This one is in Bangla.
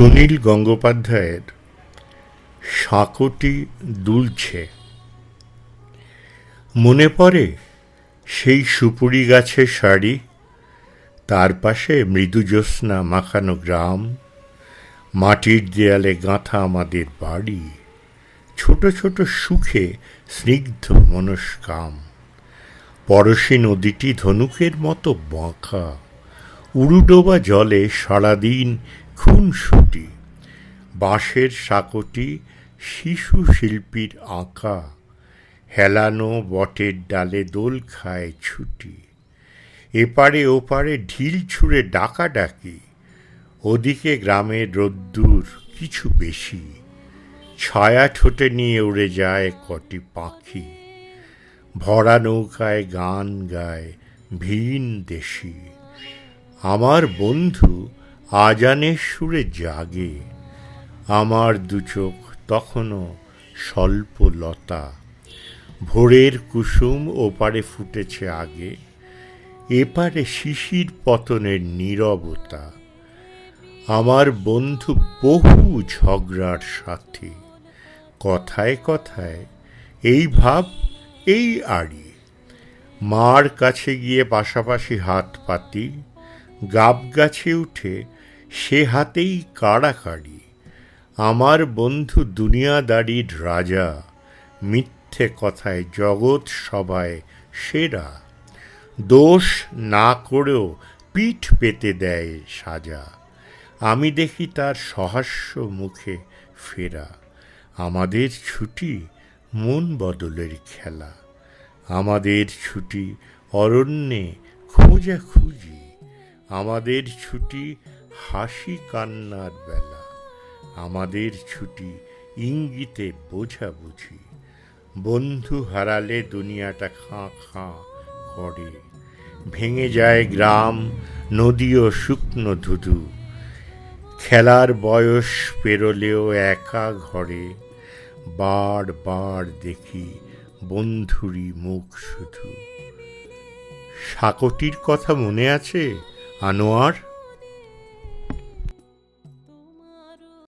সুনীল গঙ্গোপাধ্যায়ের সাঁকোটি দুলছে। মনে পড়ে সেই সুপুরি গাছের শাড়ি, তার পাশে মৃদু জ্যোৎস্না মাখানো গ্রাম, মাটির দেয়ালে গাঁথা আমাদের বাড়ি, ছোট ছোট সুখে স্নিগ্ধ মনস্কাম পরশী নদীটি ধনুকের মতো বাঁকা, উড়ুডোবা জলে সারাদিন খুনসুটি বাঁশের সাঁকোটি শিশু শিল্পীর আঁকা। হেলানো বটের ডালে দোল খায় ছুটি। এপারে ওপারে ঢিল ছুঁড়ে ডাকাডাকি ওদিকে গ্রামের রোদ্দুর কিছু বেশি। ছায়া ঠোঁটে নিয়ে উড়ে যায় কটি পাখি। ভরা নৌকায় গান গায় ভিন দেশি। আমার বন্ধু আজানের সুরে জাগে, আমার দুচোখ তখনও স্বল্প লতা। ভোরের কুসুম ওপারে ফুটেছে আগে, এপারে শিশির পতনের নীরবতা। আমার বন্ধু বহু ঝগড়ার সাথী, কথায় কথায় এই ভাব, এই আড়ি। মার কাছে গিয়ে পাশাপাশি হাত পাতি, গাব গাছে উঠে সে হাতেই কাড়াকাড়ি। আমার বন্ধু দুনিয়াদারির রাজা, মিথ্যে কথায় জগৎ সবায় সেরা। দোষ না করেও পিঠ পেতে দেয় সাজা। আমি দেখি তার সহাস্য মুখে ফেরা। আমাদের ছুটি মন বদলের খেলা। আমাদের ছুটি অরণ্যে খোঁজাখুঁজি। আমাদের ছুটি হাসি কান্নার বেলা। আমাদের ছুটি ইঙ্গিতে বোঝাবুঝি। বন্ধু হারালে দুনিয়াটা খাঁ খাঁ করে। ভেঙে যায় গ্রাম, নদী ও শুকনো ধুধু। খেলার বয়স পেরোলেও একা ঘরে। বার বার দেখি বন্ধুরই মুখ শুধু। সাকটির কথা মনে আছে, আনোয়ার?